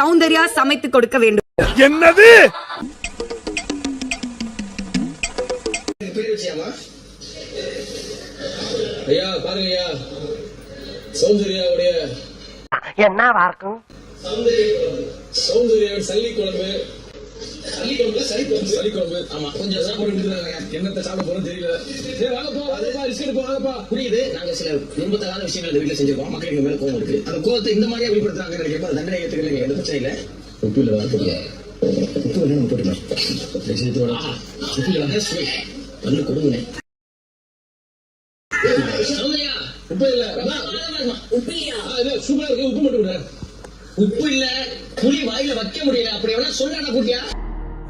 சௌந்தர்யா சமைத்து கொடுக்க வேண்டும். என்னது? ஐயா பாருங்க ஐயா சௌந்தர்யாவுடைய என்னவா இருக்கும்? சௌந்தர்யா குழம்பு சல்லி குழம்பு. சளி குழம்பு சளி குழம்பு ஆமா கொஞ்சம் சாப்பாடு எடுத்துறாங்க என்னத்த சாப்பிட போறோம் தெரியல. சரி வாங்கப்பா வாங்கப்பா ரிஸ்க் எடுப்போம் வாங்கப்பா. புரியுது. நாங்க சில விரும்பத்தகாத விஷயங்கள் இந்த வீட்டுல செஞ்சிருக்கோம். மக்களுக்கு மேல கோவம் இருக்கு. அந்த கோவத்தை இந்த மாதிரியா வெளிப்படுத்துறாங்க நினைக்கிறப்ப தண்டனை ஏத்துக்கல எந்த பிரச்சனை இல்ல. உப்பு இல்ல வர போடுங்க உப்பு வேணும் போட்டுக்கலாம். உப்பு இல்ல நல்ல கொடுங்க சௌந்தர்யா உப்பு இல்ல. உப்பு. இல்லையா? சூப்பரா இருக்கு. உப்பு மட்டும் உப்பு இல்ல புளி வாயில வைக்க முடியல. அப்படி வேணா சொன்னா குட்டியா?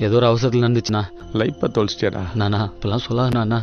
ஏதோ ஒரு அவசரத்தில் நடந்துச்சுண்ணா லைஃப்பை தொலைச்சிட்டியாடா நானா இப்பெல்லாம் சொல்லாத நானா